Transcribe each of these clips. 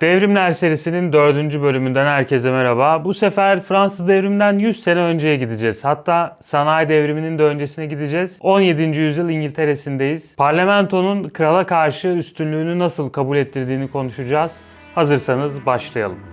Devrimler serisinin dördüncü bölümünden herkese merhaba. Bu sefer Fransız devriminden 100 sene önceye gideceğiz. Hatta sanayi devriminin de öncesine gideceğiz. 17. yüzyıl İngiltere'sindeyiz. Parlamentonun krala karşı üstünlüğünü nasıl kabul ettirdiğini konuşacağız. Hazırsanız başlayalım.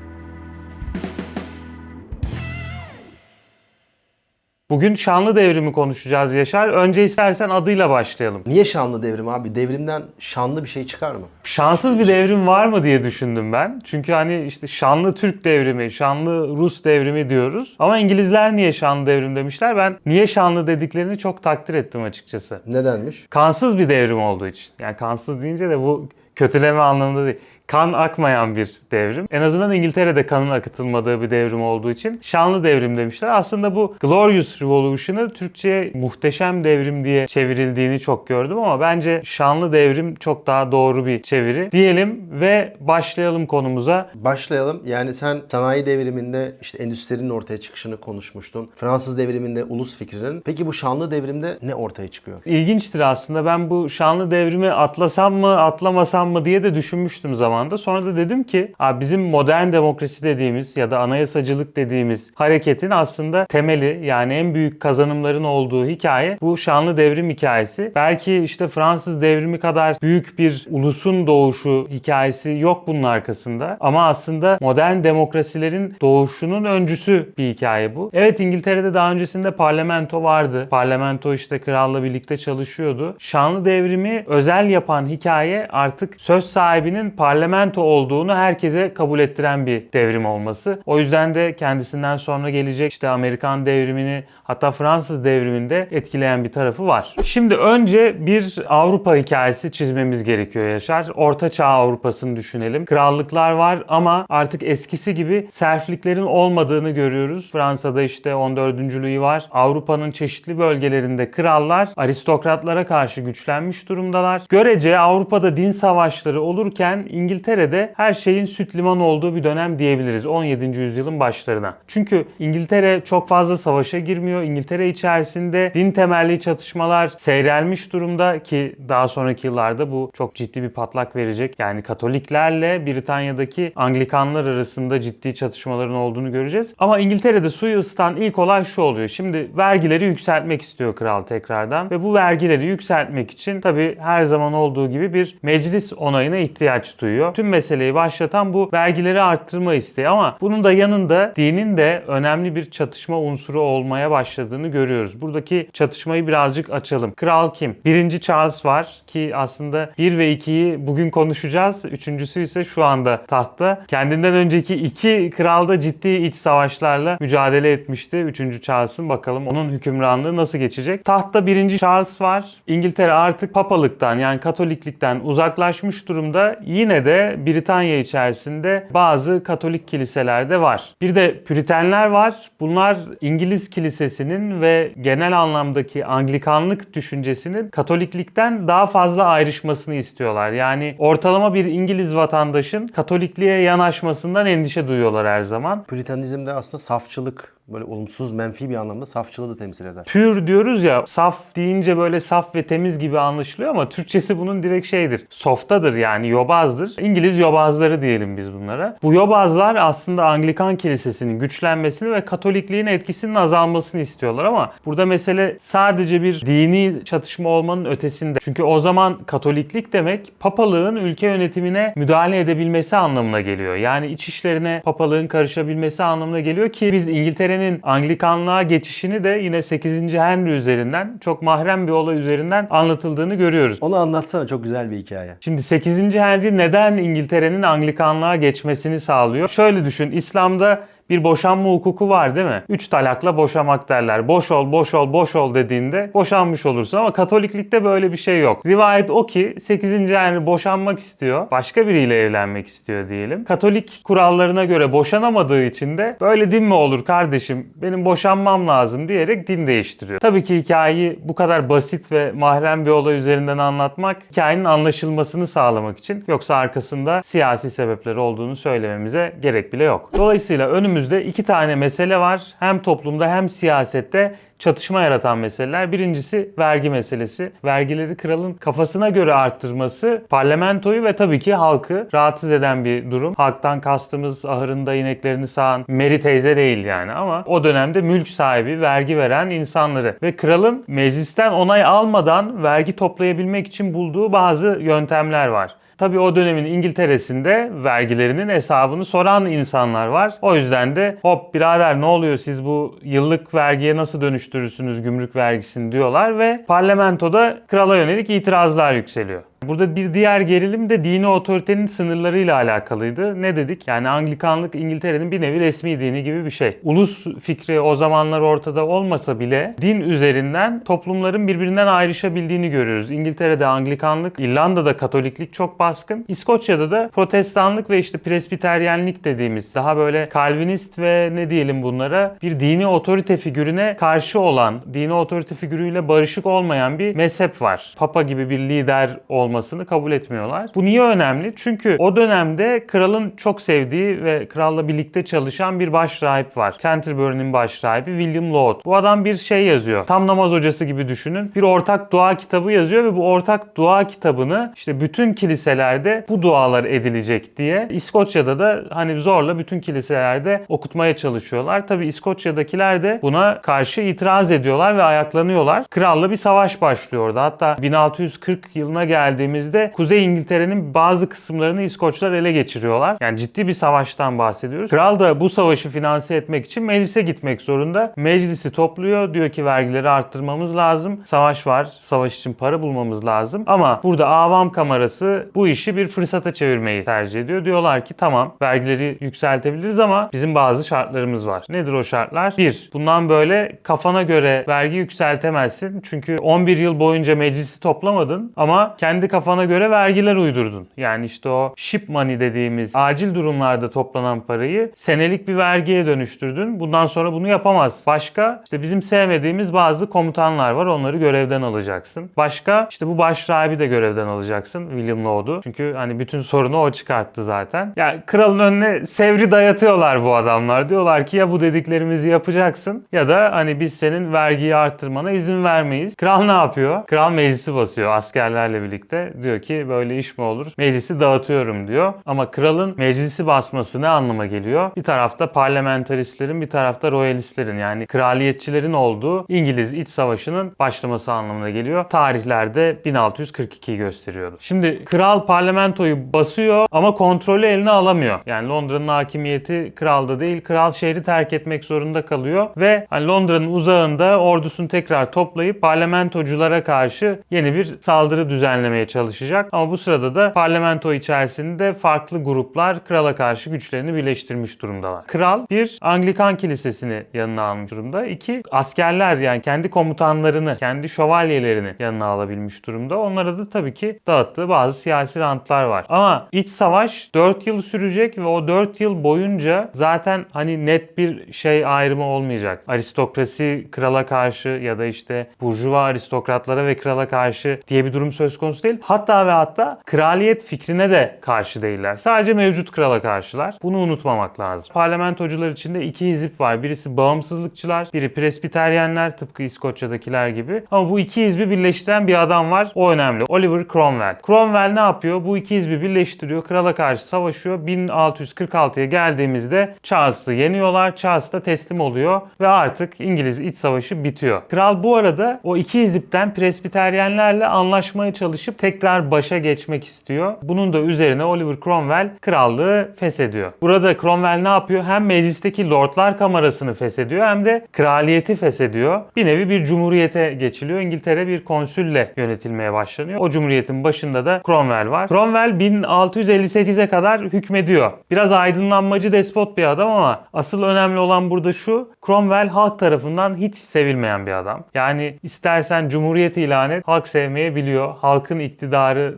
Bugün şanlı devrimi konuşacağız Yaşar. Önce istersen adıyla başlayalım. Niye şanlı devrim abi? Devrimden şanlı bir şey çıkar mı? Şanssız bir devrim var mı diye düşündüm ben. Çünkü hani işte şanlı Türk devrimi, şanlı Rus devrimi diyoruz. Ama İngilizler niye şanlı devrim demişler? Ben niye şanlı dediklerini çok takdir ettim açıkçası. Nedenmiş? Kansız bir devrim olduğu için. Yani kansız deyince de bu kötüleme anlamında değil. Kan akmayan bir devrim. En azından İngiltere'de kanın akıtılmadığı bir devrim olduğu için şanlı devrim demişler. Aslında bu Glorious Revolution'ı Türkçe'ye muhteşem devrim diye çevrildiğini çok gördüm ama bence şanlı devrim çok daha doğru bir çeviri. Diyelim ve başlayalım konumuza. Başlayalım. Yani sen sanayi devriminde işte endüstrinin ortaya çıkışını konuşmuştun. Fransız devriminde ulus fikrinin. Peki bu şanlı devrimde ne ortaya çıkıyor? İlginçtir aslında. Ben bu şanlı devrimi atlasam mı, atlamasam mı diye de düşünmüştüm zamanda. Sonra da dedim ki, bizim modern demokrasi dediğimiz ya da anayasacılık dediğimiz hareketin aslında temeli yani en büyük kazanımların olduğu hikaye bu şanlı devrim hikayesi. Belki işte Fransız devrimi kadar büyük bir ulusun doğuşu hikayesi yok bunun arkasında. Ama aslında modern demokrasilerin doğuşunun öncüsü bir hikaye bu. Evet İngiltere'de daha öncesinde parlamento vardı. Parlamento işte kralla birlikte çalışıyordu. Şanlı devrimi özel yapan hikaye artık söz sahibinin parlamento olduğunu herkese kabul ettiren bir devrim olması. O yüzden de kendisinden sonra gelecek işte Amerikan devrimini hatta Fransız devriminde etkileyen bir tarafı var. Şimdi önce bir Avrupa hikayesi çizmemiz gerekiyor Yaşar. Orta Çağ Avrupa'sını düşünelim. Krallıklar var ama artık eskisi gibi serfliklerin olmadığını görüyoruz. Fransa'da işte 14. Louis var. Avrupa'nın çeşitli bölgelerinde krallar aristokratlara karşı güçlenmiş durumdalar. Görece Avrupa'da din savaşları olurken İngiltere'de her şeyin süt liman olduğu bir dönem diyebiliriz 17. yüzyılın başlarına. Çünkü İngiltere çok fazla savaşa girmiyor. İngiltere içerisinde din temelli çatışmalar seyrelmiş durumda ki daha sonraki yıllarda bu çok ciddi bir patlak verecek. Yani Katoliklerle Britanya'daki Anglikanlar arasında ciddi çatışmaların olduğunu göreceğiz. Ama İngiltere'de suyu ısıtan ilk olay şu oluyor. Şimdi vergileri yükseltmek istiyor kral tekrardan ve bu vergileri yükseltmek için tabii her zaman olduğu gibi bir meclis onayına ihtiyaç duyuyor. Tüm meseleyi başlatan bu vergileri arttırma isteği ama bunun da yanında dinin de önemli bir çatışma unsuru olmaya başladığını görüyoruz. Buradaki çatışmayı birazcık açalım. Kral kim? Birinci Charles var ki aslında 1 ve 2'yi bugün konuşacağız. Üçüncüsü ise şu anda tahtta. Kendinden önceki iki kral da ciddi iç savaşlarla mücadele etmişti. Üçüncü Charles'ın bakalım onun hükümranlığı nasıl geçecek? Tahtta birinci Charles var. İngiltere artık papalıktan yani katoliklikten uzaklaşmış durumda. Yine de Britanya içerisinde bazı katolik kiliselerde var. Bir de Püritenler var. Bunlar İngiliz kilisesinin ve genel anlamdaki Anglikanlık düşüncesinin Katoliklikten daha fazla ayrışmasını istiyorlar. Yani ortalama bir İngiliz vatandaşın Katolikliğe yanaşmasından endişe duyuyorlar her zaman. Püritanizmde aslında safçılık böyle olumsuz, menfi bir anlamda safçılığı da temsil eder. Pür diyoruz ya saf deyince böyle saf ve temiz gibi anlaşılıyor ama Türkçesi bunun direkt şeydir. Softadır yani yobazdır. İngiliz yobazları diyelim biz bunlara. Bu yobazlar aslında Anglikan Kilisesi'nin güçlenmesini ve Katolikliğin etkisinin azalmasını istiyorlar ama burada mesele sadece bir dini çatışma olmanın ötesinde. Çünkü o zaman Katoliklik demek papalığın ülke yönetimine müdahale edebilmesi anlamına geliyor. Yani iç işlerine papalığın karışabilmesi anlamına geliyor ki biz İngiltere'nin Anglikanlığa geçişini de yine 8. Henry üzerinden çok mahrem bir olay üzerinden anlatıldığını görüyoruz. Onu anlatsana çok güzel bir hikaye. Şimdi 8. Henry neden İngiltere'nin Anglikanlığa geçmesini sağlıyor? Şöyle düşün, İslam'da bir boşanma hukuku var değil mi? Üç talakla boşamak derler. Boş ol, boş ol, boş ol dediğinde boşanmış olursun ama Katoliklikte böyle bir şey yok. Rivayet o ki 8. Henry boşanmak istiyor. Başka biriyle evlenmek istiyor diyelim. Katolik kurallarına göre boşanamadığı için de böyle din mi olur kardeşim? Benim boşanmam lazım diyerek din değiştiriyor. Tabii ki hikayeyi bu kadar basit ve mahrem bir olay üzerinden anlatmak hikayenin anlaşılmasını sağlamak için yoksa arkasında siyasi sebepleri olduğunu söylememize gerek bile yok. Dolayısıyla önümüzde iki tane mesele var. Hem toplumda hem siyasette çatışma yaratan meseleler. Birincisi vergi meselesi. Vergileri kralın kafasına göre arttırması parlamentoyu ve tabii ki halkı rahatsız eden bir durum. Halktan kastımız ahırında ineklerini sağan Meri teyze değil yani ama o dönemde mülk sahibi, vergi veren insanları ve kralın meclisten onay almadan vergi toplayabilmek için bulduğu bazı yöntemler var. Tabii o dönemin İngiltere'sinde vergilerinin hesabını soran insanlar var. O yüzden de hop birader ne oluyor siz bu yıllık vergiye nasıl dönüştürürsünüz gümrük vergisini diyorlar ve parlamentoda krala yönelik itirazlar yükseliyor. Burada bir diğer gerilim de dini otoritenin sınırlarıyla alakalıydı. Ne dedik? Yani Anglikanlık İngiltere'nin bir nevi resmi dini gibi bir şey. Ulus fikri o zamanlar ortada olmasa bile din üzerinden toplumların birbirinden ayrışabildiğini görüyoruz. İngiltere'de Anglikanlık, İrlanda'da Katoliklik çok baskın. İskoçya'da da Protestanlık ve işte Presbiteryenlik dediğimiz daha böyle Kalvinist ve ne diyelim bunlara bir dini otorite figürüne karşı olan, dini otorite figürüyle barışık olmayan bir mezhep var. Papa gibi bir lider olmasını kabul etmiyorlar. Bu niye önemli? Çünkü o dönemde kralın çok sevdiği ve kralla birlikte çalışan bir başrahip var. Canterbury'nin başrahibi William Laud. Bu adam bir şey yazıyor. Tam namaz hocası gibi düşünün. Bir ortak dua kitabı yazıyor ve bu ortak dua kitabını işte bütün kiliselerde bu dualar edilecek diye İskoçya'da da hani zorla bütün kiliselerde okutmaya çalışıyorlar. Tabi İskoçya'dakiler de buna karşı itiraz ediyorlar ve ayaklanıyorlar. Kralla bir savaş başlıyor orada. Hatta 1640 yılına geldiğimizde Kuzey İngiltere'nin bazı kısımlarını İskoçlar ele geçiriyorlar. Yani ciddi bir savaştan bahsediyoruz. Kral da bu savaşı finanse etmek için meclise gitmek zorunda. Meclisi topluyor. Diyor ki vergileri arttırmamız lazım. Savaş var. Savaş için para bulmamız lazım. Ama burada avam kamerası bu işi bir fırsata çevirmeyi tercih ediyor. Diyorlar ki tamam vergileri yükseltebiliriz ama bizim bazı şartlarımız var. Nedir o şartlar? Bir, bundan böyle kafana göre vergi yükseltemezsin. Çünkü 11 yıl boyunca meclisi toplamadın ama kendi kafana göre vergiler uydurdun. Yani işte o ship money dediğimiz acil durumlarda toplanan parayı senelik bir vergiye dönüştürdün. Bundan sonra bunu yapamaz. Başka işte bizim sevmediğimiz bazı komutanlar var. Onları görevden alacaksın. Başka işte bu başrahibi de görevden alacaksın. William Laud'u. Çünkü hani bütün sorunu o çıkarttı zaten. Yani kralın önüne sevri dayatıyorlar bu adamlar. Diyorlar ki ya bu dediklerimizi yapacaksın ya da hani biz senin vergiyi arttırmana izin vermeyiz. Kral ne yapıyor? Kral meclisi basıyor askerlerle birlikte. Diyor ki böyle iş mi olur? Meclisi dağıtıyorum diyor. Ama kralın meclisi basması ne anlama geliyor? Bir tarafta parlamenteristlerin bir tarafta royalistlerin yani kraliyetçilerin olduğu İngiliz İç Savaşı'nın başlaması anlamına geliyor. Tarihlerde 1642'yi gösteriyordu. Şimdi kral parlamentoyu basıyor ama kontrolü eline alamıyor. Yani Londra'nın hakimiyeti kralda değil. Kral şehri terk etmek zorunda kalıyor ve hani Londra'nın uzağında ordusunu tekrar toplayıp parlamentoculara karşı yeni bir saldırı düzenlemeye çalışacak. Ama bu sırada da parlamento içerisinde farklı gruplar krala karşı güçlerini birleştirmiş durumdalar. Kral bir Anglikan kilisesini yanına almış durumda. İki askerler yani kendi komutanlarını, kendi şövalyelerini yanına alabilmiş durumda. Onlara da tabii ki dağıttığı bazı siyasi rantlar var. Ama iç savaş 4 yıl sürecek ve o 4 yıl boyunca zaten hani net bir şey ayrımı olmayacak. Aristokrasi krala karşı ya da işte burjuva aristokratlara ve krala karşı diye bir durum söz konusu değil. Hatta ve hatta kraliyet fikrine de karşı değiller. Sadece mevcut krala karşılar. Bunu unutmamak lazım. Parlamentocular içinde iki hizip var. Birisi bağımsızlıkçılar, biri presbiteryenler tıpkı İskoçya'dakiler gibi. Ama bu iki hizbi birleştiren bir adam var. O önemli. Oliver Cromwell. Cromwell ne yapıyor? Bu iki hizbi birleştiriyor. Krala karşı savaşıyor. 1646'ya geldiğimizde Charles'ı yeniyorlar. Charles da teslim oluyor ve artık İngiliz iç savaşı bitiyor. Kral bu arada o iki hizipten presbiteryenlerle anlaşmaya çalışıp tekrar başa geçmek istiyor. Bunun da üzerine Oliver Cromwell krallığı feshediyor. Burada Cromwell ne yapıyor? Hem meclisteki lordlar kamerasını feshediyor hem de kraliyeti feshediyor. Bir nevi bir cumhuriyete geçiliyor. İngiltere bir konsülle yönetilmeye başlanıyor. O cumhuriyetin başında da Cromwell var. Cromwell 1658'e kadar hükmediyor. Biraz aydınlanmacı despot bir adam ama asıl önemli olan burada şu. Cromwell halk tarafından hiç sevilmeyen bir adam. Yani istersen cumhuriyet ilan et, halk sevmeyebiliyor. Halkın iktidarı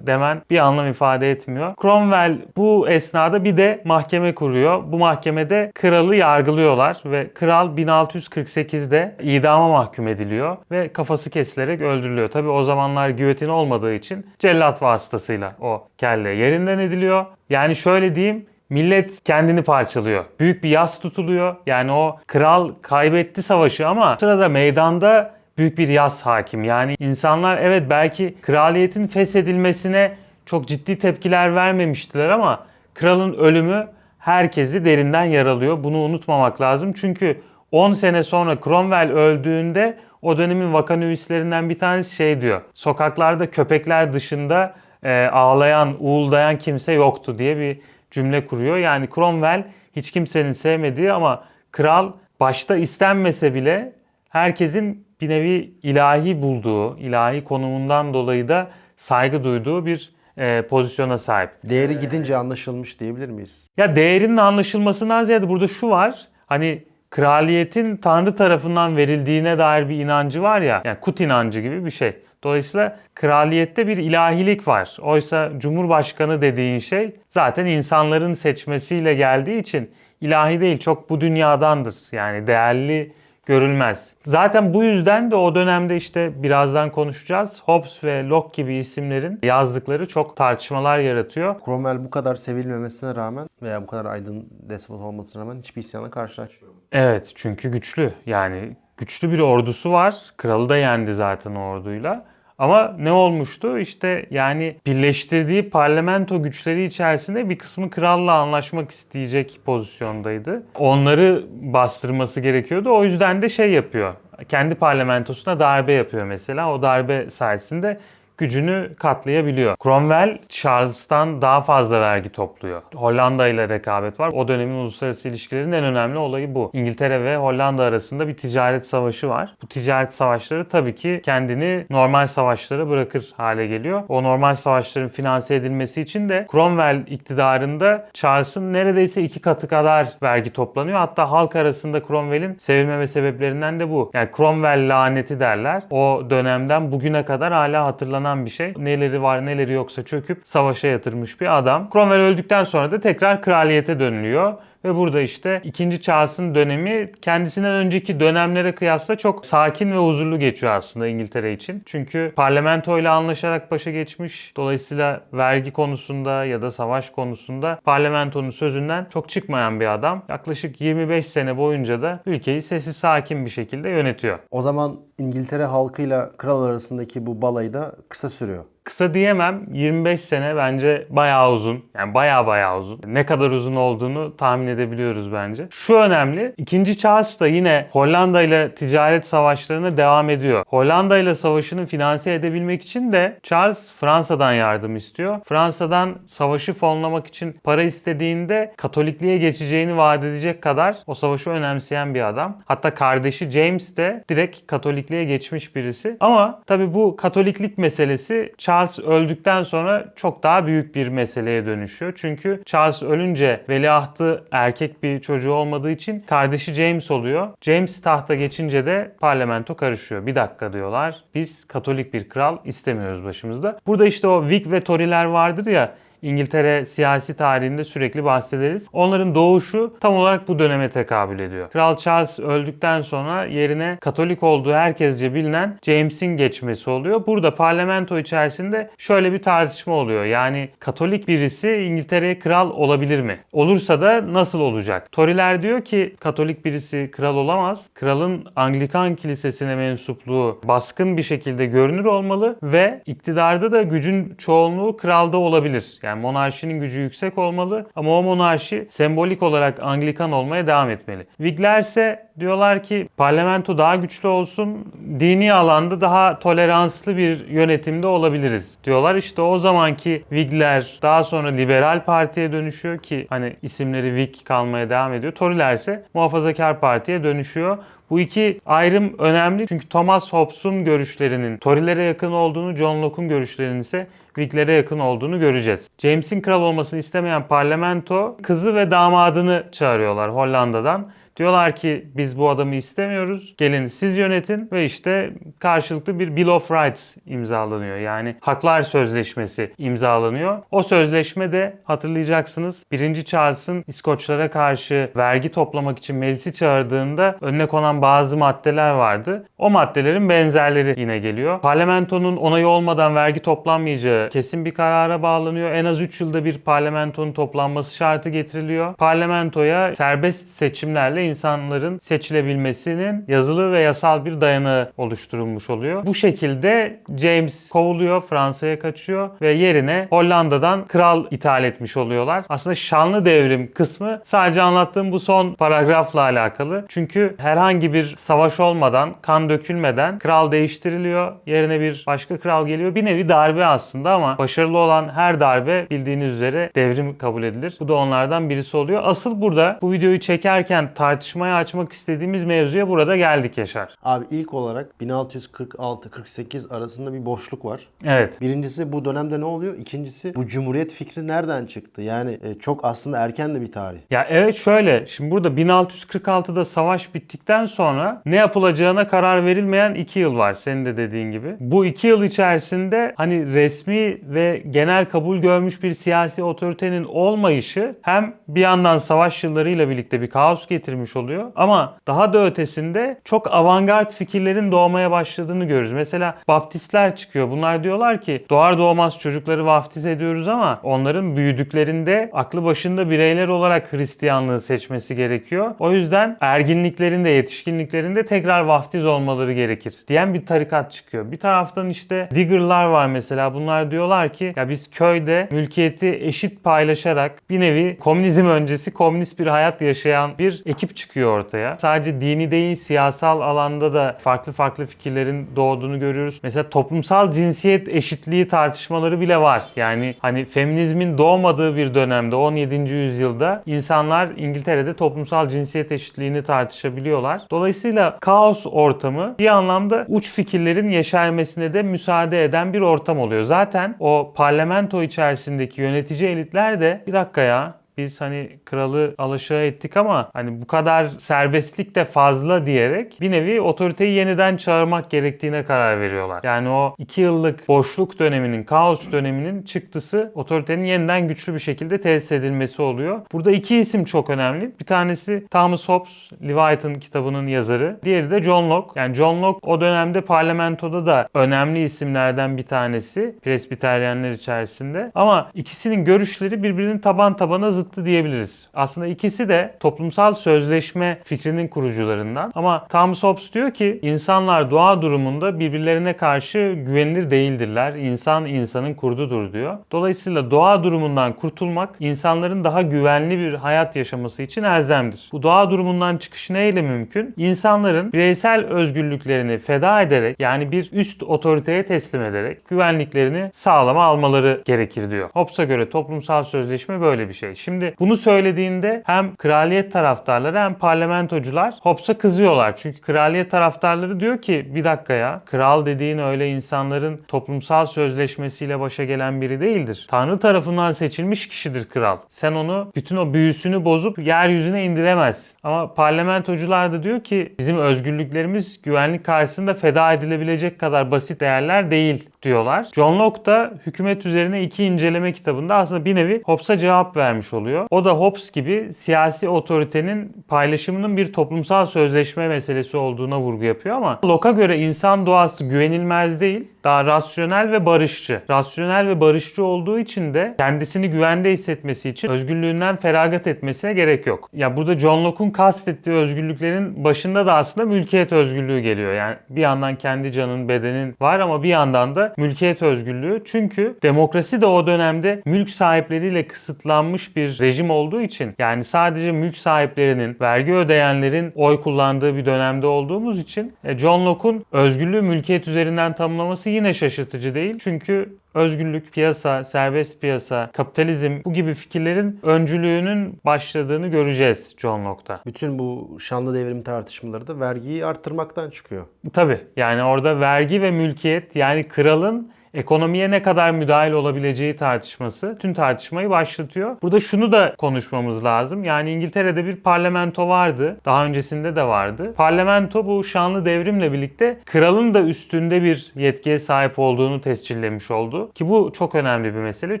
demen bir anlam ifade etmiyor. Cromwell bu esnada bir de mahkeme kuruyor. Bu mahkemede kralı yargılıyorlar ve kral 1648'de idama mahkum ediliyor ve kafası kesilerek öldürülüyor. Tabi o zamanlar giyotin olmadığı için cellat vasıtasıyla o kelle yerinden ediliyor. Yani şöyle diyeyim millet kendini parçalıyor. Büyük bir yas tutuluyor. Yani o kral kaybetti savaşı ama sırada meydanda büyük bir yas hakim. Yani insanlar evet belki kraliyetin feshedilmesine çok ciddi tepkiler vermemiştiler ama kralın ölümü herkesi derinden yaralıyor. Bunu unutmamak lazım. Çünkü 10 sene sonra Cromwell öldüğünde o dönemin vakanüvislerinden bir tanesi şey diyor. Sokaklarda köpekler dışında e, ağlayan, uğuldayan kimse yoktu diye bir cümle kuruyor. Yani Cromwell hiç kimsenin sevmediği ama kral başta istenmese bile herkesin bir nevi ilahi bulduğu, ilahi konumundan dolayı da saygı duyduğu bir e, pozisyona sahip. Değeri gidince anlaşılmış diyebilir miyiz? Ya değerinin anlaşılmasından ziyade burada şu var. Hani kraliyetin Tanrı tarafından verildiğine dair bir inancı var ya. Yani kut inancı gibi bir şey. Dolayısıyla kraliyette bir ilahilik var. Oysa cumhurbaşkanı dediğin şey zaten insanların seçmesiyle geldiği için ilahi değil çok bu dünyadandır. Yani değerli görülmez. Zaten bu yüzden de o dönemde işte birazdan konuşacağız. Hobbes ve Locke gibi isimlerin yazdıkları çok tartışmalar yaratıyor. Cromwell bu kadar sevilmemesine rağmen veya bu kadar aydın despot olmasına rağmen hiçbir isyanla karşılaşmıyor. Evet çünkü güçlü. Yani güçlü bir ordusu var. Kralı da yendi zaten orduyla. Ama ne olmuştu? İşte yani birleştirdiği parlamento güçleri içerisinde bir kısmı kralla anlaşmak isteyecek pozisyondaydı. Onları bastırması gerekiyordu. O yüzden de şey yapıyor. Kendi parlamentosuna darbe yapıyor mesela. O darbe sayesinde gücünü katlayabiliyor. Cromwell Charles'tan daha fazla vergi topluyor. Hollanda ile rekabet var. O dönemin uluslararası ilişkilerinin en önemli olayı bu. İngiltere ve Hollanda arasında bir ticaret savaşı var. Bu ticaret savaşları tabii ki kendini normal savaşlara bırakır hale geliyor. O normal savaşların finanse edilmesi için de Cromwell iktidarında Charles'ın neredeyse iki katı kadar vergi toplanıyor. Hatta halk arasında Cromwell'in sevilmeme sebeplerinden de bu. Yani Cromwell laneti derler. O dönemden bugüne kadar hala hatırlanan bir şey. Neleri var neleri yoksa çöküp savaşa yatırmış bir adam. Cromwell öldükten sonra da tekrar kraliyete dönülüyor. Ve burada işte 2. Charles'ın dönemi kendisinden önceki dönemlere kıyasla çok sakin ve huzurlu geçiyor aslında İngiltere için. Çünkü parlamentoyla anlaşarak başa geçmiş. Dolayısıyla vergi konusunda ya da savaş konusunda parlamentonun sözünden çok çıkmayan bir adam. Yaklaşık 25 sene boyunca da ülkeyi sessiz sakin bir şekilde yönetiyor. O zaman İngiltere halkıyla kral arasındaki bu balayı da kısa sürüyor. Kısa diyemem. 25 sene bence bayağı uzun. Yani bayağı bayağı uzun. Ne kadar uzun olduğunu tahmin edebiliyoruz bence. Şu önemli. 2. Charles da yine Hollanda ile ticaret savaşlarına devam ediyor. Hollanda ile savaşını finanse edebilmek için de Charles Fransa'dan yardım istiyor. Fransa'dan savaşı fonlamak için para istediğinde Katolikliğe geçeceğini vaat edecek kadar o savaşı önemseyen bir adam. Hatta kardeşi James de direkt Katolikliğe geçmiş birisi. Ama tabii bu Katoliklik meselesi Charles öldükten sonra çok daha büyük bir meseleye dönüşüyor. Çünkü Charles ölünce veliahtı erkek bir çocuğu olmadığı için kardeşi James oluyor. James tahta geçince de parlamento karışıyor. Bir dakika diyorlar. Biz Katolik bir kral istemiyoruz başımızda. Burada işte o Whig ve Tory'ler vardır ya İngiltere siyasi tarihinde sürekli bahsederiz. Onların doğuşu tam olarak bu döneme tekabül ediyor. Kral Charles öldükten sonra yerine Katolik olduğu herkesce bilinen James'in geçmesi oluyor. Burada parlamento içerisinde şöyle bir tartışma oluyor. Yani Katolik birisi İngiltere'ye kral olabilir mi? Olursa da nasıl olacak? Tory'ler diyor ki Katolik birisi kral olamaz. Kralın Anglikan kilisesine mensupluğu baskın bir şekilde görünür olmalı ve iktidarda da gücün çoğunluğu kralda olabilir. Yani monarşinin gücü yüksek olmalı ama o monarşi sembolik olarak Anglikan olmaya devam etmeli. Whigler ise diyorlar ki parlamento daha güçlü olsun, dini alanda daha toleranslı bir yönetimde olabiliriz diyorlar. İşte o zamanki Whigler daha sonra liberal partiye dönüşüyor ki hani isimleri Whig kalmaya devam ediyor. Tory'ler ise muhafazakar partiye dönüşüyor. Bu iki ayrım önemli çünkü Thomas Hobbes'un görüşlerinin Tory'lere yakın olduğunu, John Locke'un görüşlerinin ise Whiglere yakın olduğunu göreceğiz. James'in kral olmasını istemeyen parlamento kızı ve damadını çağırıyorlar Hollanda'dan. Diyorlar ki biz bu adamı istemiyoruz. Gelin siz yönetin ve işte karşılıklı bir Bill of Rights imzalanıyor. Yani Haklar Sözleşmesi imzalanıyor. O sözleşme de hatırlayacaksınız 1. Charles'ın İskoçlara karşı vergi toplamak için meclisi çağırdığında önüne konan bazı maddeler vardı. O maddelerin benzerleri yine geliyor. Parlamentonun onayı olmadan vergi toplanmayacağı kesin bir karara bağlanıyor. En az 3 yılda bir parlamentonun toplanması şartı getiriliyor. Parlamentoya serbest seçimlerle insanların seçilebilmesinin yazılı ve yasal bir dayanağı oluşturulmuş oluyor. Bu şekilde James kovuluyor, Fransa'ya kaçıyor ve yerine Hollanda'dan kral ithal etmiş oluyorlar. Aslında şanlı devrim kısmı sadece anlattığım bu son paragrafla alakalı. Çünkü herhangi bir savaş olmadan, kan dökülmeden kral değiştiriliyor. Yerine bir başka kral geliyor. Bir nevi darbe aslında ama başarılı olan her darbe bildiğiniz üzere devrim kabul edilir. Bu da onlardan birisi oluyor. Asıl burada bu videoyu çekerken tartışmaya açmak istediğimiz mevzuya burada geldik Yaşar. Abi ilk olarak 1646-48 arasında bir boşluk var. Evet. Birincisi bu dönemde ne oluyor? İkincisi bu cumhuriyet fikri nereden çıktı? Yani e, çok aslında erken de bir tarih. Ya evet şöyle şimdi burada 1646'da savaş bittikten sonra ne yapılacağına karar verilmeyen 2 yıl var senin de dediğin gibi. Bu 2 yıl içerisinde hani resmi ve genel kabul görmüş bir siyasi otoritenin olmayışı hem bir yandan savaş yıllarıyla birlikte bir kaos getirmiş oluyor ama daha da ötesinde çok avantgard fikirlerin doğmaya başladığını görürüz. Mesela Baptistler çıkıyor. Bunlar diyorlar ki doğar doğmaz çocukları vaftiz ediyoruz ama onların büyüdüklerinde aklı başında bireyler olarak Hristiyanlığı seçmesi gerekiyor. O yüzden erginliklerinde, yetişkinliklerinde tekrar vaftiz olmaları gerekir diyen bir tarikat çıkıyor. Bir taraftan işte Digger'lar var mesela. Bunlar diyorlar ki ya biz köyde mülkiyeti eşit paylaşarak bir nevi komünizm öncesi komünist bir hayat yaşayan bir ekip çıkıyor ortaya. Sadece dini değil siyasal alanda da farklı farklı fikirlerin doğduğunu görüyoruz. Mesela toplumsal cinsiyet eşitliği tartışmaları bile var. Yani hani feminizmin doğmadığı bir dönemde 17. yüzyılda insanlar İngiltere'de toplumsal cinsiyet eşitliğini tartışabiliyorlar. Dolayısıyla kaos ortamı bir anlamda uç fikirlerin yeşermesine de müsaade eden bir ortam oluyor. Zaten o parlamento içerisindeki yönetici elitler de bir dakika ya biz hani kralı alaşağı ettik ama hani bu kadar serbestlik de fazla diyerek bir nevi otoriteyi yeniden çağırmak gerektiğine karar veriyorlar. Yani o iki yıllık boşluk döneminin, kaos döneminin çıktısı otoritenin yeniden güçlü bir şekilde tesis edilmesi oluyor. Burada iki isim çok önemli. Bir tanesi Thomas Hobbes, Leviathan kitabının yazarı. Diğeri de John Locke. Yani John Locke o dönemde parlamentoda da önemli isimlerden bir tanesi. Presbiteryenler içerisinde. Ama ikisinin görüşleri birbirinin taban tabana zıttı diyebiliriz. Aslında ikisi de toplumsal sözleşme fikrinin kurucularından. Ama Thomas Hobbes diyor ki insanlar doğa durumunda birbirlerine karşı güvenilir değildirler. İnsan insanın kurdudur diyor. Dolayısıyla doğa durumundan kurtulmak insanların daha güvenli bir hayat yaşaması için elzemdir. Bu doğa durumundan çıkış neyle mümkün? İnsanların bireysel özgürlüklerini feda ederek yani bir üst otoriteye teslim ederek güvenliklerini sağlama almaları gerekir diyor. Hobbes'a göre toplumsal sözleşme böyle bir şey. Şimdi bunu söylediğinde hem kraliyet taraftarları hem parlamentocular Hobbes'a kızıyorlar. Çünkü kraliyet taraftarları diyor ki bir dakika ya kral dediğin öyle insanların toplumsal sözleşmesiyle başa gelen biri değildir. Tanrı tarafından seçilmiş kişidir kral. Sen onu bütün o büyüsünü bozup yeryüzüne indiremezsin. Ama parlamentocular da diyor ki bizim özgürlüklerimiz güvenlik karşısında feda edilebilecek kadar basit değerler değil diyorlar. John Locke da hükümet üzerine iki inceleme kitabında aslında bir nevi Hobbes'a cevap vermiş oluyor. O da Hobbes gibi siyasi otoritenin paylaşımının bir toplumsal sözleşme meselesi olduğuna vurgu yapıyor ama Locke'a göre insan doğası güvenilmez değil, daha rasyonel ve barışçı. Rasyonel ve barışçı olduğu için de kendisini güvende hissetmesi için özgürlüğünden feragat etmesine gerek yok. Ya burada John Locke'un kastettiği özgürlüklerin başında da aslında mülkiyet özgürlüğü geliyor. Yani bir yandan kendi canın, bedenin var ama bir yandan da mülkiyet özgürlüğü. Çünkü demokrasi de o dönemde mülk sahipleriyle kısıtlanmış bir rejim olduğu için yani sadece mülk sahiplerinin, vergi ödeyenlerin oy kullandığı bir dönemde olduğumuz için e, John Locke'un özgürlüğü mülkiyet üzerinden tanımlaması yine şaşırtıcı değil. Çünkü özgürlük, piyasa, serbest piyasa, kapitalizm bu gibi fikirlerin öncülüğünün başladığını göreceğiz John Locke'ta. Bütün bu şanlı devrim tartışmaları da vergiyi arttırmaktan çıkıyor. Tabii yani orada vergi ve mülkiyet yani kralın ekonomiye ne kadar müdahil olabileceği tartışması tüm tartışmayı başlatıyor. Burada şunu da konuşmamız lazım. Yani İngiltere'de bir parlamento vardı. Daha öncesinde de vardı. Parlamento bu şanlı devrimle birlikte kralın da üstünde bir yetkiye sahip olduğunu tescillemiş oldu. Ki bu çok önemli bir mesele.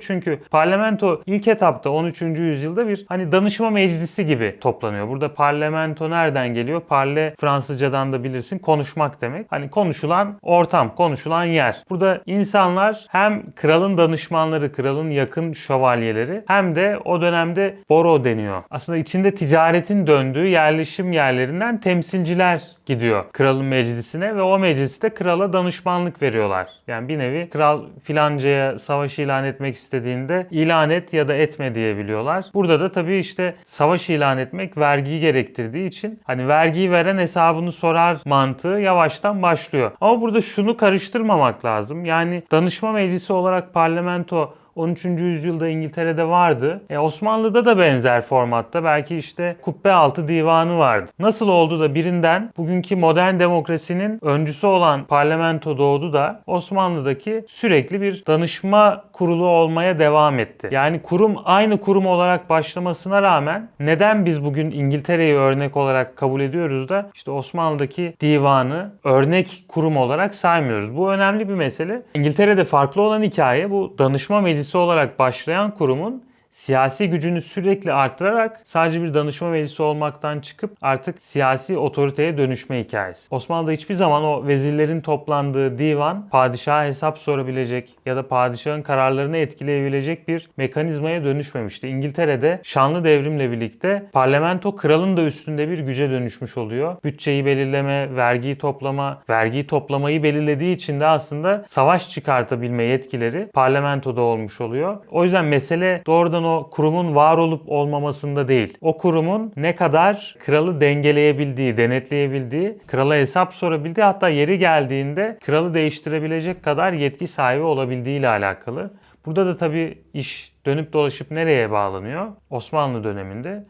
Çünkü parlamento ilk etapta 13. yüzyılda bir hani danışma meclisi gibi toplanıyor. Burada parlamento nereden geliyor? Parle Fransızcadan da bilirsin konuşmak demek. Hani konuşulan ortam, konuşulan yer. Burada insanlar hem kralın danışmanları, kralın yakın şövalyeleri hem de o dönemde boro deniyor. Aslında içinde ticaretin döndüğü yerleşim yerlerinden temsilciler gidiyor kralın meclisine ve o mecliste krala danışmanlık veriyorlar. Yani bir nevi kral filancaya savaş ilan etmek istediğinde ilan et ya da etme diyebiliyorlar. Burada da tabii işte savaş ilan etmek vergiyi gerektirdiği için hani vergiyi veren hesabını sorar mantığı yavaştan başlıyor. Ama burada şunu karıştırmamak lazım. Yani danışma meclisi olarak parlamento 13. yüzyılda İngiltere'de vardı. E, Osmanlı'da da benzer formatta belki işte kubbe altı divanı vardı. Nasıl oldu da birinden bugünkü modern demokrasinin öncüsü olan parlamento doğdu da Osmanlı'daki sürekli bir danışma kurulu olmaya devam etti. Yani kurum aynı kurum olarak başlamasına rağmen neden biz bugün İngiltere'yi örnek olarak kabul ediyoruz da işte Osmanlı'daki divanı örnek kurum olarak saymıyoruz. Bu önemli bir mesele. İngiltere'de farklı olan hikaye bu danışma meclisi olarak başlayan kurumun siyasi gücünü sürekli arttırarak sadece bir danışma meclisi olmaktan çıkıp artık siyasi otoriteye dönüşme hikayesi. Osmanlı'da hiçbir zaman o vezirlerin toplandığı divan padişaha hesap sorabilecek ya da padişahın kararlarını etkileyebilecek bir mekanizmaya dönüşmemişti. İngiltere'de şanlı devrimle birlikte parlamento kralın da üstünde bir güce dönüşmüş oluyor. Bütçeyi belirleme, vergiyi toplama, vergiyi toplamayı belirlediği için de aslında savaş çıkartabilme yetkileri parlamentoda olmuş oluyor. O yüzden mesele doğrudan o kurumun var olup olmamasında değil. O kurumun ne kadar kralı dengeleyebildiği, denetleyebildiği, krala hesap sorabildiği hatta yeri geldiğinde kralı değiştirebilecek kadar yetki sahibi olabildiği ile alakalı. Burada da tabii iş dönüp dolaşıp nereye bağlanıyor? Osmanlı döneminde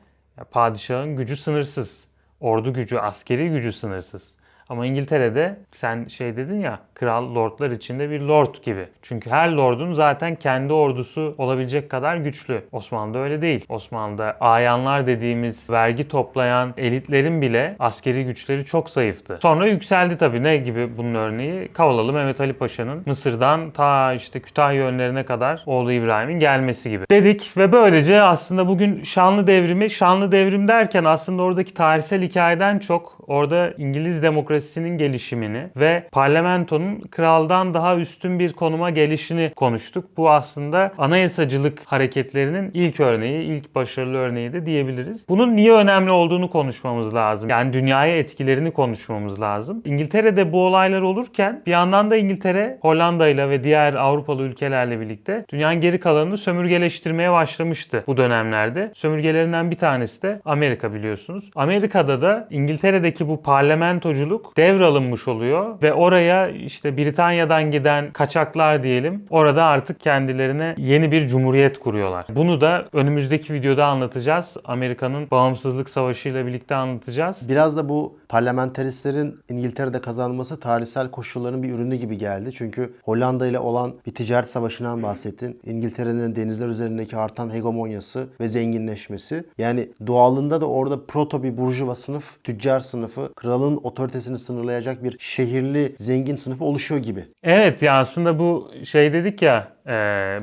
padişahın gücü sınırsız. Ordu gücü, askeri gücü sınırsız. Ama İngiltere'de sen şey dedin ya kral lordlar içinde bir lord gibi. Çünkü her lordun zaten kendi ordusu olabilecek kadar güçlü. Osmanlı'da öyle değil. Osmanlı'da ayanlar dediğimiz vergi toplayan elitlerin bile askeri güçleri çok zayıftı. Sonra yükseldi tabii. Ne gibi bunun örneği? Kavalalı Mehmet Ali Paşa'nın Mısır'dan ta işte Kütahya önlerine kadar oğlu İbrahim'in gelmesi gibi. Dedik ve böylece aslında bugün şanlı devrimi, şanlı devrim derken aslında oradaki tarihsel hikayeden çok orada İngiliz demokrasisinin gelişimini ve parlamentonun kraldan daha üstün bir konuma gelişini konuştuk. Bu aslında anayasacılık hareketlerinin ilk örneği, ilk başarılı örneği de diyebiliriz. Bunun niye önemli olduğunu konuşmamız lazım. Yani dünyaya etkilerini konuşmamız lazım. İngiltere'de bu olaylar olurken bir yandan da İngiltere Hollanda ile ve diğer Avrupalı ülkelerle birlikte dünyanın geri kalanını sömürgeleştirmeye başlamıştı bu dönemlerde. Sömürgelerinden bir tanesi de Amerika biliyorsunuz. Amerika'da da İngiltere'deki bu parlamentoculuk devralınmış oluyor ve oraya işte Britanya'dan giden kaçaklar diyelim orada artık kendilerine yeni bir cumhuriyet kuruyorlar. Bunu da önümüzdeki videoda anlatacağız. Amerika'nın bağımsızlık savaşı ile birlikte anlatacağız. Biraz da bu parlamenteristlerin İngiltere'de kazanması tarihsel koşulların bir ürünü gibi geldi. Çünkü Hollanda ile olan bir ticaret savaşından bahsettin. İngiltere'nin denizler üzerindeki artan hegemonyası ve zenginleşmesi. Yani doğalında da orada proto bir burjuva sınıf, tüccar sınıfı, kralın otoritesini sınırlayacak bir şehirli zengin sınıfı oluşuyor gibi. Evet ya aslında bu şey dedik ya e,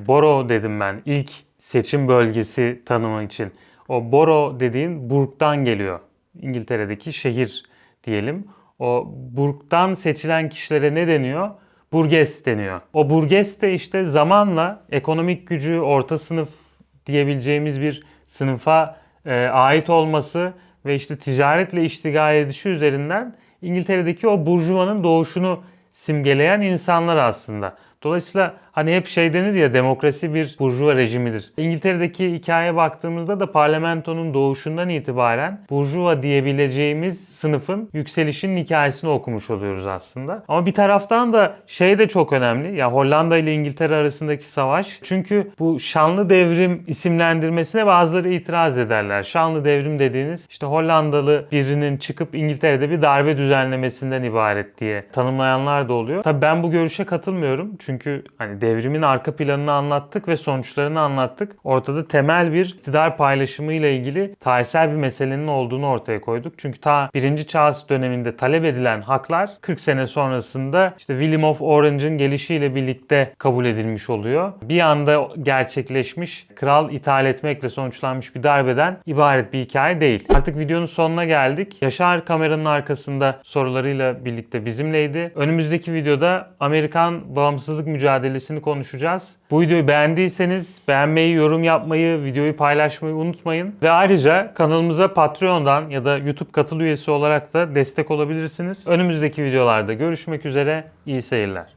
Boro dedim ben ilk seçim bölgesi tanımı için. O Boro dediğin Burg'dan geliyor. İngiltere'deki şehir diyelim. O Burg'dan seçilen kişilere ne deniyor? Burges deniyor. O Burges de işte zamanla ekonomik gücü orta sınıf diyebileceğimiz bir sınıfa e, ait olması ve işte ticaretle iştigal edişi üzerinden İngiltere'deki o burjuvanın doğuşunu simgeleyen insanlar aslında. Dolayısıyla Hani hep şey denir ya demokrasi bir burjuva rejimidir. İngiltere'deki hikayeye baktığımızda da parlamentonun doğuşundan itibaren burjuva diyebileceğimiz sınıfın yükselişinin hikayesini okumuş oluyoruz aslında. Ama bir taraftan da şey de çok önemli. Ya Hollanda ile İngiltere arasındaki savaş. Çünkü bu şanlı devrim isimlendirmesine bazıları itiraz ederler. Şanlı devrim dediğiniz işte Hollandalı birinin çıkıp İngiltere'de bir darbe düzenlemesinden ibaret diye tanımlayanlar da oluyor. Tabii ben bu görüşe katılmıyorum. Çünkü hani devrimin arka planını anlattık ve sonuçlarını anlattık. Ortada temel bir iktidar paylaşımı ile ilgili tarihsel bir meselenin olduğunu ortaya koyduk. Çünkü ta 1. Charles döneminde talep edilen haklar 40 sene sonrasında işte William of Orange'ın gelişiyle birlikte kabul edilmiş oluyor. Bir anda gerçekleşmiş, kral ithal etmekle sonuçlanmış bir darbeden ibaret bir hikaye değil. Artık videonun sonuna geldik. Yaşar kameranın arkasında sorularıyla birlikte bizimleydi. Önümüzdeki videoda Amerikan bağımsızlık mücadelesini konuşacağız. Bu videoyu beğendiyseniz beğenmeyi, yorum yapmayı, videoyu paylaşmayı unutmayın. Ve ayrıca kanalımıza Patreon'dan ya da YouTube katıl üyesi olarak da destek olabilirsiniz. Önümüzdeki videolarda görüşmek üzere. İyi seyirler.